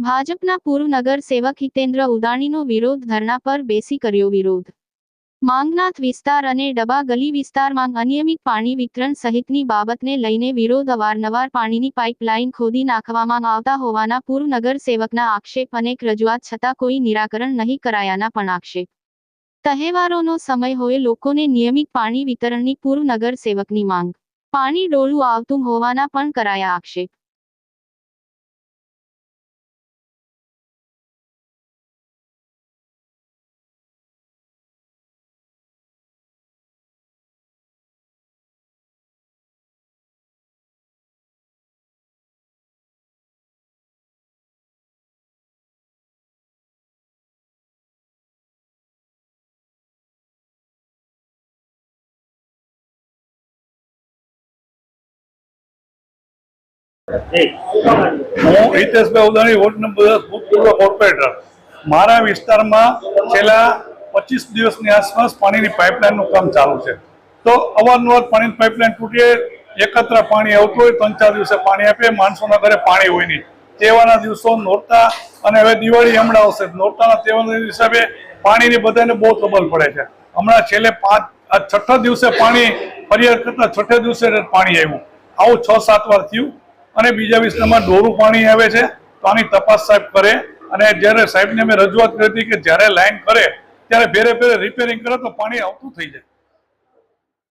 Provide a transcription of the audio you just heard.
ભાજપના પૂર્વ નગરસેવક હિતેન્દ્ર ઉદાણીનો વિરોધ ધરણા પર બેસી કર્યો વિરોધ. માંગનાથ વિસ્તાર અને ડબા ગલી વિસ્તારમાં અનિયમિત પાણી વિતરણ સહિતની બાબતને લઈને વિરોધ અવારનવાર પાણીની પાઇપલાઇન ખોદી નાખવામાં આવતા હોવાના પૂર્વ નગરસેવકના આક્ષેપ અનેક રજૂઆત છતાં કોઈ નિરાકરણ નહીં કરાયાના પણ આક્ષેપ. તહેવારોનો સમય હોય લોકોને નિયમિત પાણી વિતરણની પૂર્વ નગરસેવકની માંગ. પાણી ડોલું આવતું હોવાના પણ કરાયા આક્ષેપ. હું હિતેશભાઈ ઉદાણી નંબર દસ, ભૂતપૂર્વ કોર્પોરેટર. મારા વિસ્તારમાં છેલ્લા પચીસ દિવસની આસપાસ પાણીની પાઇપલાઇનનું કામ ચાલુ છે. તો અવારનવાર પાણીની પાઇપલાઇન તૂટે એકત્ર પાણી આવતું હોય, ત્રણ ચાર દિવસે પાણી આપે માણસોના ઘરે પાણી હોય નહીં. તહેવારના દિવસો નોરતા અને હવે દિવાળી હમણાં આવશે. નોરતાના તહેવારના હિસાબે પાણીની બધાને બહુ ટ્રબલ પડે છે. હમણાં છેલ્લે પાંચ, આ છઠ્ઠા દિવસે પાણી, ફરિયાદ કરતા છઠ્ઠા દિવસે પાણી આવ્યું. આવું છ સાત વાર થયું. અને બીજા વિસ્તારમાં ડોરું પાણી આવે છે, તો આની તપાસ સાહેબ કરે. અને જ્યારે સાહેબને મેં રજૂઆત કરી હતી કે જ્યારે લાઈન કરે, ત્યારે ફેરે ફેરે રિપેરિંગ કરે તો પાણી આવતું થઈ જાય.